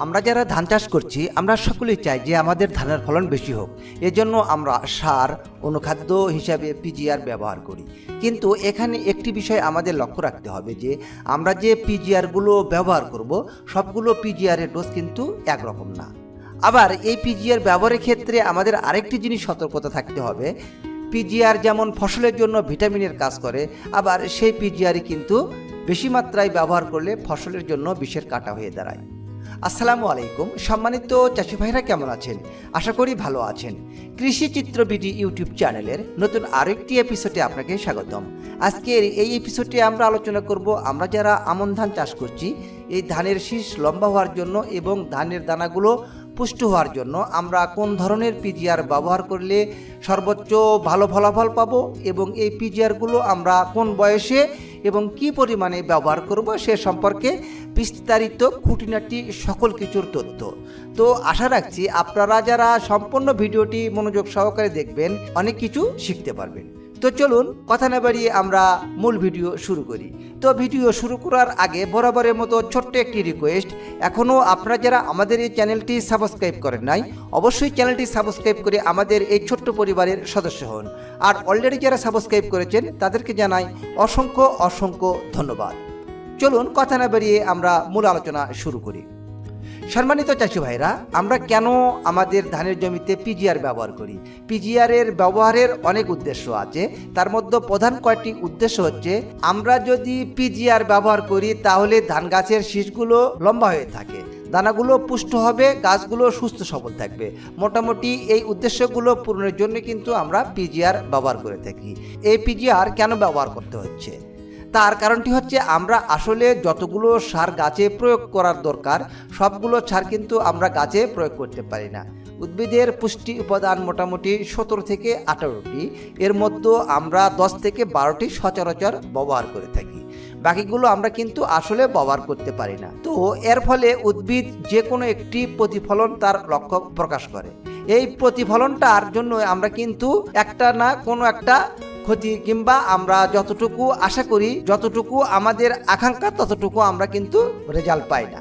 আমরা যারা ধান চাষ করছি, আমরা সকলেই চাই যে আমাদের ধানের ফলন বেশি হোক। এজন্য আমরা সার, অনুখাদ্য হিসাবে পিজিআর ব্যবহার করি। কিন্তু এখানে একটি বিষয় আমাদের লক্ষ্য রাখতে হবে যে, আমরা যে পিজিআরগুলো ব্যবহার করব, সবগুলো পিজিআরের ডোজ কিন্তু একরকম না। আবার এই পিজিআর ব্যবহারের ক্ষেত্রে আমাদের আরেকটি জিনিস সতর্কতা থাকতে হবে। পিজিআর যেমন ফসলের জন্য ভিটামিনের কাজ করে, আবার সেই পিজিআরই কিন্তু বেশি মাত্রায় ব্যবহার করলে ফসলের জন্য বিষের কাটা হয়ে দাঁড়ায়। আসসালামু আলাইকুম। সম্মানিত চাষি ভাইরা কেমন আছেন? আশা করি ভালো আছেন। কৃষি চিত্র বিটি ইউটিউব চ্যানেলের নতুন আরেকটি এপিসোডে আপনাকে স্বাগতম। আজকের এই এপিসোডে আমরা আলোচনা করব, আমরা যারা আমন ধান চাষ করছি, এই ধানের শীষ লম্বা হওয়ার জন্য এবং ধানের দানাগুলো পুষ্ট হওয়ার জন্য আমরা কোন ধরনের পিজিআর ব্যবহার করলে সর্বোচ্চ ভালো ফলাফল পাবো এবং এই পিজিআরগুলো আমরা কোন বয়সে এবং কি পরিমাণে ব্যবহার করব সে সম্পর্কে বিস্তারিত খুঁটিনাটি সকল কিছুর তথ্য। তো আশা রাখছি আপনারা যারা সম্পূর্ণ ভিডিওটি মনোযোগ সহকারে দেখবেন, অনেক কিছু শিখতে পারবেন। তো চলুন কথা না বাড়িয়ে আমরা মূল ভিডিও শুরু করি। তো ভিডিও শুরু করার আগে বরাবরের মতো ছোট্ট একটি রিকোয়েস্ট এখনও আপনারা যারা আমাদের এই চ্যানেলটি সাবস্ক্রাইব করেন নাই, অবশ্যই চ্যানেলটি সাবস্ক্রাইব করে আমাদের এই ছোট্ট পরিবারের সদস্য হন। আর অলরেডি যারা সাবস্ক্রাইব করেছেন, তাদেরকে জানাই অসংখ্য অসংখ্য ধন্যবাদ। চলুন কথা না বাড়িয়ে আমরা মূল আলোচনা শুরু করি। সম্মানিত চাষি ভাইরা, আমরা কেন আমাদের ধানের জমিতে পিজিআর ব্যবহার করি? পিজিআর এর ব্যবহারের অনেক উদ্দেশ্য আছে। তার মধ্যে প্রধান কয়েকটি উদ্দেশ্য হচ্ছে, আমরা যদি পিজিআর ব্যবহার করি, তাহলে ধান গাছের শীষগুলো লম্বা হয়ে থাকে। দানাগুলো পুষ্ট হবে, গাছগুলো সুস্থ সবল থাকবে। মোটামুটি এই উদ্দেশ্যগুলো পূরণের জন্য কিন্তু আমরা পিজিআর ব্যবহার করে থাকি। এই পিজিআর কেন ব্যবহার করতে হচ্ছে? তার কারণটি হচ্ছে আমরা আসলে যতগুলো সার গাছে প্রয়োগ করার দরকার, সবগুলো সার কিন্তু আমরা গাছে প্রয়োগ করতে পারি না। উদ্ভিদের পুষ্টি উপাদান মোটামুটি সতেরো থেকে আঠারোটি, এর মধ্যে আমরা দশ থেকে বারোটি সচরাচর ব্যবহার করে থাকি। বাকিগুলো আমরা কিন্তু আসলে ব্যবহার করতে পারি না। তো এর ফলে উদ্ভিদ যে কোনো একটি প্রতিফলন তার লক্ষ্য প্রকাশ করে। এই প্রতিফলনটার জন্য আমরা কিন্তু একটা না কোনো একটা ক্ষতি কিংবা আমরা যতটুকু আশা করি, যতটুকু আমাদের আকাঙ্ক্ষা, ততটুকু আমরা কিন্তু রেজাল্ট পাই না।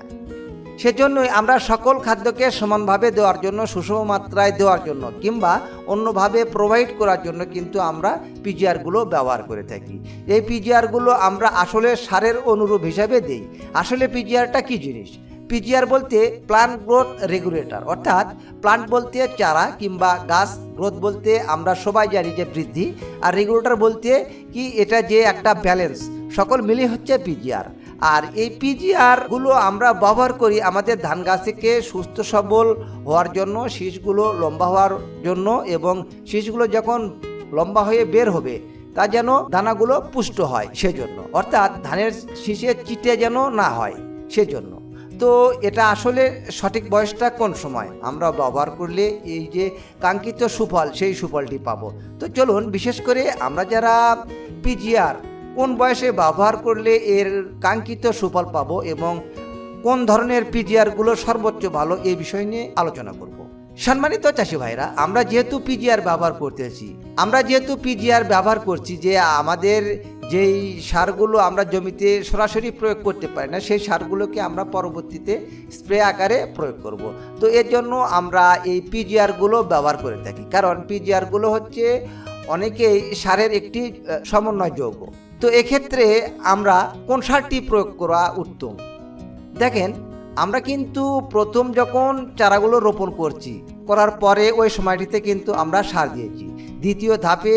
সেজন্যই আমরা সকল খাদ্যকে সমানভাবে দেওয়ার জন্য, সুষম মাত্রায় দেওয়ার জন্য কিংবা অন্যভাবে প্রোভাইড করার জন্য কিন্তু আমরা পিজিআরগুলো ব্যবহার করে থাকি। এই পিজিআরগুলো আমরা আসলে সারের অনুরূপ হিসাবে দিই। আসলে পিজিআরটা কী জিনিস? পিজিআর বলতে প্লান্ট গ্রোথ রেগুলেটর অর্থাৎ প্লান্ট বলতে চারা কিংবা গাছ গ্রোথ বলতে আমরা সবাই জানি যে বৃদ্ধি, আর রেগুলেটর বলতে কি এটা যে একটা ব্যালেন্স সকল মিলিয়ে হচ্ছে পিজিআর। আর এই পিজিআরগুলো আমরা ব্যবহার করি আমাদের ধান গাছকে সুস্থ সবল হওয়ার জন্য, শীষগুলো লম্বা হওয়ার জন্য এবং শীষগুলো যখন লম্বা হয়ে বের হবে, তা যেন দানাগুলো পুষ্ট হয় সেজন্য, অর্থাৎ ধানের শীষে চিটে যেন না হয় সেজন্য। তো এটা আসলে সঠিক বয়সটা কোন সময়? আমরা ব্যবহার করলে এই যে কাঙ্ক্ষিত সুফল, সেই সুফলটি পাবো। তো চলুন, বিশেষ করে আমরা যারা পিজিআর কোন বয়সে ব্যবহার করলে এর কাঙ্ক্ষিত সুফল পাবো এবং কোন ধরনের পিজিআরগুলো সর্বোচ্চ ভালো, এই বিষয় নিয়ে আলোচনা করব। সম্মানিত চাষি ভাইরা, আমরা যেহেতু পিজিআর ব্যবহার করতেছি, আমরা যেহেতু পিজিআর ব্যবহার করছি যে আমাদের যেই সারগুলো আমরা জমিতে সরাসরি প্রয়োগ করতে পারি না, সেই সারগুলোকে আমরা পরবর্তীতে স্প্রে আকারে প্রয়োগ করব। তো এর জন্য আমরা এই পিজিআরগুলো ব্যবহার করে থাকি। কারণ পিজিআরগুলো হচ্ছে অনেকেই সারের একটি সমন্বয় যৌগ। তো এক্ষেত্রে আমরা কোন সারটি প্রয়োগ করা উত্তম? দেখেন, আমরা কিন্তু প্রথম যখন চারাগুলো রোপণ করছি, করার পরে ওই সময়টিতে কিন্তু আমরা সার দিয়েছি। দ্বিতীয় ধাপে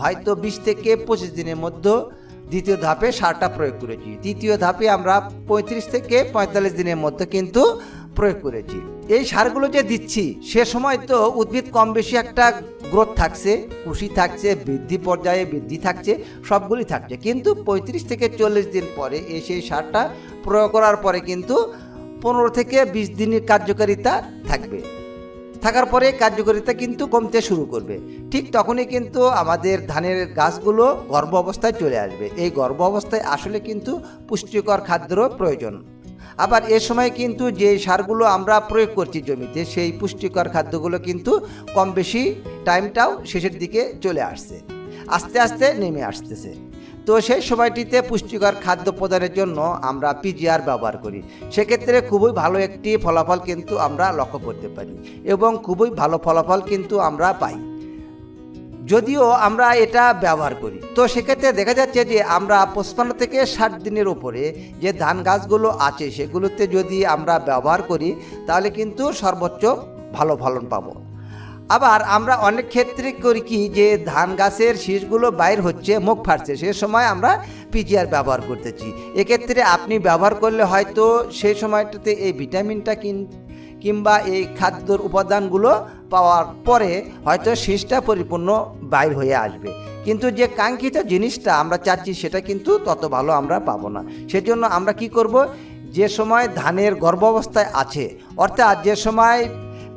হয়তো বিশ থেকে পঁচিশ দিনের মধ্যে দ্বিতীয় ধাপে সারটা প্রয়োগ করেছি। তৃতীয় ধাপে আমরা পঁয়ত্রিশ থেকে পঁয়তাল্লিশ দিনের মধ্যে কিন্তু প্রয়োগ করেছি। এই সারগুলো যে দিচ্ছি, সে সময় তো উদ্ভিদ কম বেশি একটা গ্রোথ থাকছে খুশি থাকছে, বৃদ্ধি পর্যায়ে বৃদ্ধি থাকছে, সবগুলি থাকছে। কিন্তু পঁয়ত্রিশ থেকে চল্লিশ দিন পরে এই সেই সারটা প্রয়োগ করার পরে কিন্তু পনেরো থেকে বিশ দিনের কার্যকারিতা থাকবে। থাকার পরে কার্যকারিতা কিন্তু কমতে শুরু করবে। ঠিক তখনই কিন্তু আমাদের ধানের গাছগুলো গর্ভ অবস্থায় চলে আসবে। এই গর্ভ অবস্থায় আসলে কিন্তু পুষ্টিকর খাদ্যেরও প্রয়োজন। আবার এ সময় কিন্তু যে সারগুলো আমরা প্রয়োগ করছি জমিতে, সেই পুষ্টিকর খাদ্যগুলো কিন্তু কম বেশি টাইমটাও শেষের দিকে চলে আসছে। আস্তে আস্তে নেমে আসতেছে। তো সেই সময়টিতে পুষ্টিকর খাদ্য প্রদানের জন্য আমরা পিজিআর ব্যবহার করি। সেক্ষেত্রে খুবই ভালো একটি ফলাফল কিন্তু আমরা লক্ষ্য করতে পারি এবং খুবই ভালো ফলাফল কিন্তু আমরা পাই। যদিও আমরা এটা ব্যবহার করি। তো সেক্ষেত্রে দেখা যাচ্ছে যে আমরা পঁচপান্ন থেকে ষাট দিনের উপরে যে ধান গাছগুলো আছে সেগুলোতে যদি আমরা ব্যবহার করি, তাহলে কিন্তু সর্বোচ্চ ভালো ফলন পাবো। আবার আমরা অনেক ক্ষেত্রে করি কি যে ধান গাছের শীষগুলো বাইর হচ্ছে, মুখ ফাটছে, সে সময় আমরা পিজিআর ব্যবহার করতেছি। এক্ষেত্রে আপনি ব্যবহার করলে হয়তো সেই সময়টাতে এই ভিটামিনটা কিন, কিংবা এই খাদ্যর উপাদানগুলো পাওয়ার পরে হয়তো শীষটা পরিপূর্ণ বাইর হয়ে আসবে। কিন্তু যে কাঙ্ক্ষিত জিনিসটা আমরা চাচ্ছি, সেটা কিন্তু তত ভালো আমরা পাবো না। সেজন্য আমরা কি করব? যে সময় ধানের গর্ভাবস্থায় আছে, অর্থাৎ যে সময়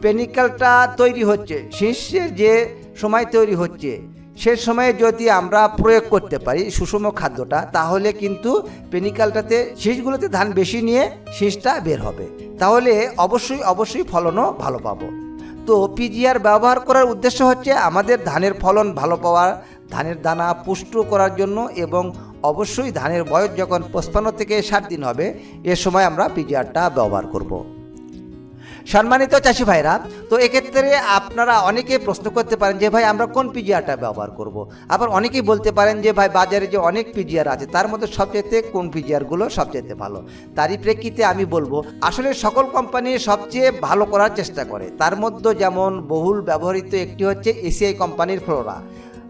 পেনিক্যালটা তৈরি হচ্ছে, শীর্ষের যে সময় তৈরি হচ্ছে, সে সময়ে যদি আমরা প্রয়োগ করতে পারি সুষম খাদ্যটা, তাহলে কিন্তু পেনিক্যালটাতে শীষগুলোতে ধান বেশি নিয়ে শীষটা বের হবে তাহলে অবশ্যই অবশ্যই ফলনও ভালো পাবো তো পিজিআর ব্যবহার করার উদ্দেশ্য হচ্ছে আমাদের ধানের ফলন ভালো পাওয়ার, ধানের দানা পুষ্ট করার জন্য এবং অবশ্যই ধানের বয়স যখন পঁচপান্ন থেকে ষাট দিন হবে, এ সময় আমরা পিজিআরটা ব্যবহার করব। সম্মানিত চাষি ভাইরা, তো এক্ষেত্রে আপনারা অনেকে প্রশ্ন করতে পারেন যে, ভাই, আমরা কোন পিজিআরটা ব্যবহার করব। আবার অনেকেই বলতে পারেন যে, ভাই, বাজারে যে অনেক পিজিআর আছে, তার মধ্যে সবচেয়ে কোন পিজিআরগুলো সবচেয়ে ভালো? তারই প্রেক্ষিতে আমি বলব, আসলে সকল কোম্পানি সবচেয়ে ভালো করার চেষ্টা করে। তার মধ্যে যেমন বহুল ব্যবহৃত একটি হচ্ছে এসিআই কোম্পানির ফ্লোরা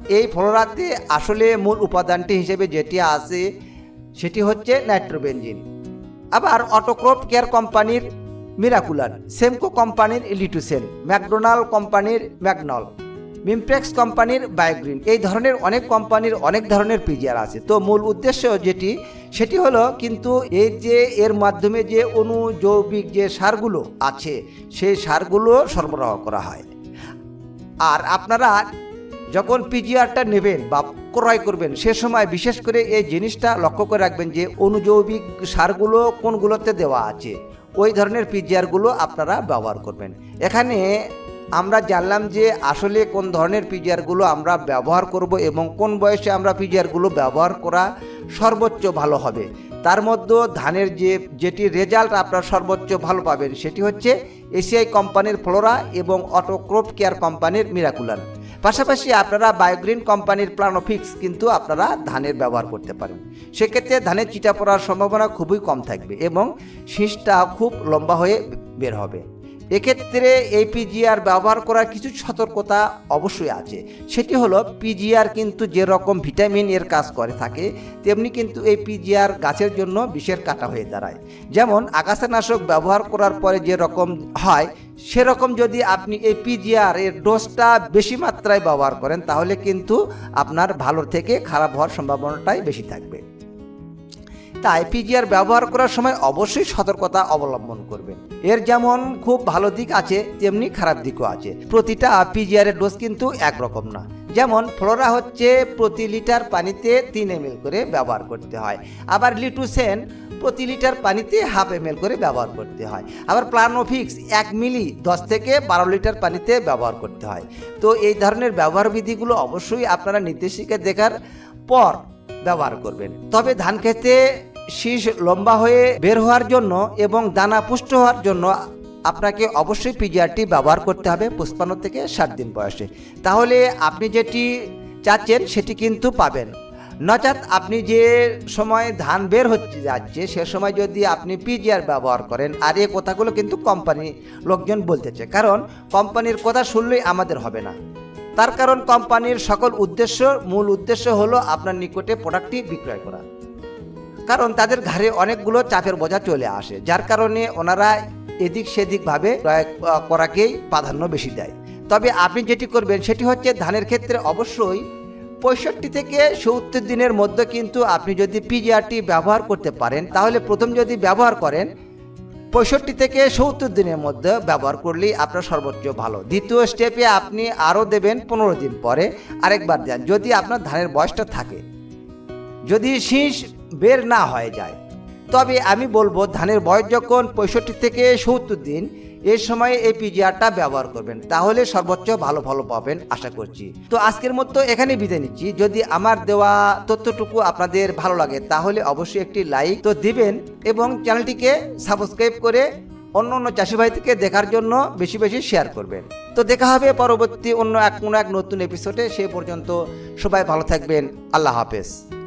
এই ফ্লোরাতে আসলে মূল উপাদানটি হিসেবে যেটি আছে, সেটি হচ্ছে নাইট্রোবেনজিন। আবার অটোক্রপ কেয়ার কোম্পানির মিরাকুলার সেমকো কোম্পানির লিটুসেন ম্যাকডোনাল্ড কোম্পানির ম্যাকনল, মিমপ্রেক্স কোম্পানির বায়োগ্রিন, এই ধরনের অনেক কোম্পানির অনেক ধরনের পিজিআর আছে। তো মূল উদ্দেশ্য যেটি, সেটি হলো কিন্তু এই যে এর মাধ্যমে যে অনুজৈবিক যে সারগুলো আছে, সেই সারগুলো সরবরাহ করা হয়। আর আপনারা যখন পিজিআরটা নেবেন বা ক্রয় করবেন, সে সময় বিশেষ করে এই জিনিসটা লক্ষ্য করে রাখবেন যে অনুজৈবিক সারগুলো কোনগুলোতে দেওয়া আছে। ওই ধরনের পিজিআরগুলো আপনারা ব্যবহার করবেন। এখানে আমরা জানলাম যে আসলে কোন ধরনের পিজিআরগুলো আমরা ব্যবহার করব এবং কোন বয়সে আমরা পিজিআরগুলো ব্যবহার করা সর্বোচ্চ ভালো হবে। তার মধ্যে ধানের যে, যেটি রেজাল্ট আপনারা সর্বোচ্চ ভালো পাবেন সেটি হচ্ছে এসিআই কোম্পানির ফ্লোরা এবং অটোক্রোপ কেয়ার কোম্পানির মিরাকুলার পাশাপাশি আপনারা বায়োগ্রিন কোম্পানির প্লানোফিক্স কিন্তু আপনারা ধানের ব্যবহার করতে পারেন। সেক্ষেত্রে ধানের চিটা পড়ার সম্ভাবনা খুবই কম থাকবে এবং শীষটা খুব লম্বা হয়ে বের হবে। এক্ষেত্রে এই পিজিআর ব্যবহার করার কিছু সতর্কতা অবশ্যই আছে। সেটি হলো পিজিআর কিন্তু যেরকম ভিটামিন এর কাজ করে থাকে, তেমনি কিন্তু এই পিজিআর গাছের জন্য বিষের কাটা হয়ে দাঁড়ায়। যেমন আকাশনাশক ব্যবহার করার পরে যে রকম হয় সেরকম যদি আপনি এই পিজিআর এর ডোজটা বেশি মাত্রায় ব্যবহার করেন, তাহলে কিন্তু আপনার ভালো থেকে খারাপ হওয়ার সম্ভাবনাটাই বেশি থাকবে। তাই পিজিআর ব্যবহার করার সময় অবশ্যই সতর্কতা অবলম্বন করবেন। এর যেমন খুব ভালো দিক আছে, তেমনি খারাপ দিকও আছে। প্রতিটা পিজিআর এর ডোজ কিন্তু একরকম না। যেমন ফ্লোরা হচ্ছে প্রতি লিটার পানিতে তিন এম করে ব্যবহার করতে হয়। আবার লিটুসেন প্রতি লিটার পানিতে হাফ এম এল করে ব্যবহার করতে হয়। আবার প্লানোফিক্স এক মিলি দশ থেকে বারো লিটার পানিতে ব্যবহার করতে হয়। তো এই ধরনের ব্যবহার বিধিগুলো অবশ্যই আপনারা নির্দেশিকা দেখার পর ব্যবহার করবেন। তবে ধান খেতে শীষ লম্বা হয়ে বের হওয়ার জন্য এবং দানা পুষ্ট হওয়ার জন্য আপনাকে অবশ্যই পিজিআরটি ব্যবহার করতে হবে পুষ্পান্ন থেকে ষাট দিন বয়সে। তাহলে আপনি যেটি চাচ্ছেন সেটি কিন্তু পাবেন। নচাৎ আপনি যে সময় ধান বের হচ্ছে যাচ্ছে, সে সময় যদি আপনি পিজিআর ব্যবহার করেন, আর এই কথাগুলো কিন্তু কোম্পানি লোকজন বলতেছে। কারণ কোম্পানির কথা শুনলেই আমাদের হবে না। তার কারণ কোম্পানির সকল উদ্দেশ্য, মূল উদ্দেশ্য হলো আপনার নিকটে প্রোডাক্টটি বিক্রয় করা। কারণ তাদের ঘাড়ে অনেকগুলো চাপের বোঝা চলে আসে, যার কারণে ওনারা এদিক সেদিকভাবে প্রয়োগ করাকেই প্রাধান্য বেশি দেয়। তবে আপনি যেটি করবেন, সেটি হচ্ছে ধানের ক্ষেত্রে অবশ্যই পঁয়ষট্টি থেকে সত্তর দিনের মধ্যে কিন্তু আপনি যদি পিজিআরটি ব্যবহার করতে পারেন, তাহলে প্রথম যদি ব্যবহার করেন, পঁয়ষট্টি থেকে সত্তর দিনের মধ্যে ব্যবহার করলেই আপনার সর্বোচ্চ ভালো। দ্বিতীয় স্টেপে আপনি আরও দেবেন পনেরো দিন পরে আরেকবার দেন, যদি আপনার ধানের বয়সটা থাকে। যদি শীষ বের না হয়ে যায়, তবে আমি বলব ধানের বয়স যখন পঁয়ষট্টি থেকে সত্তর দিন এই সময়ে এই পিজিআরটা ব্যবহার করবেন। তাহলে সর্বোচ্চ ভালো ভালো পাবেন, আশা করছি। তো আজকের মতো এখানে বিদায় নিচ্ছি। যদি আমার দেওয়া তথ্যটুকু আপনাদের ভালো লাগে, তাহলে অবশ্যই একটি লাইক তো দিবেন এবং চ্যানেলটিকে সাবস্ক্রাইব করে অন্য অন্য চাষি ভাই দেখার জন্য বেশি বেশি শেয়ার করবেন। তো দেখা হবে পরবর্তী অন্য এক কোনো এক নতুন এপিসোডে সে পর্যন্ত সবাই ভালো থাকবেন। আল্লাহ হাফেজ।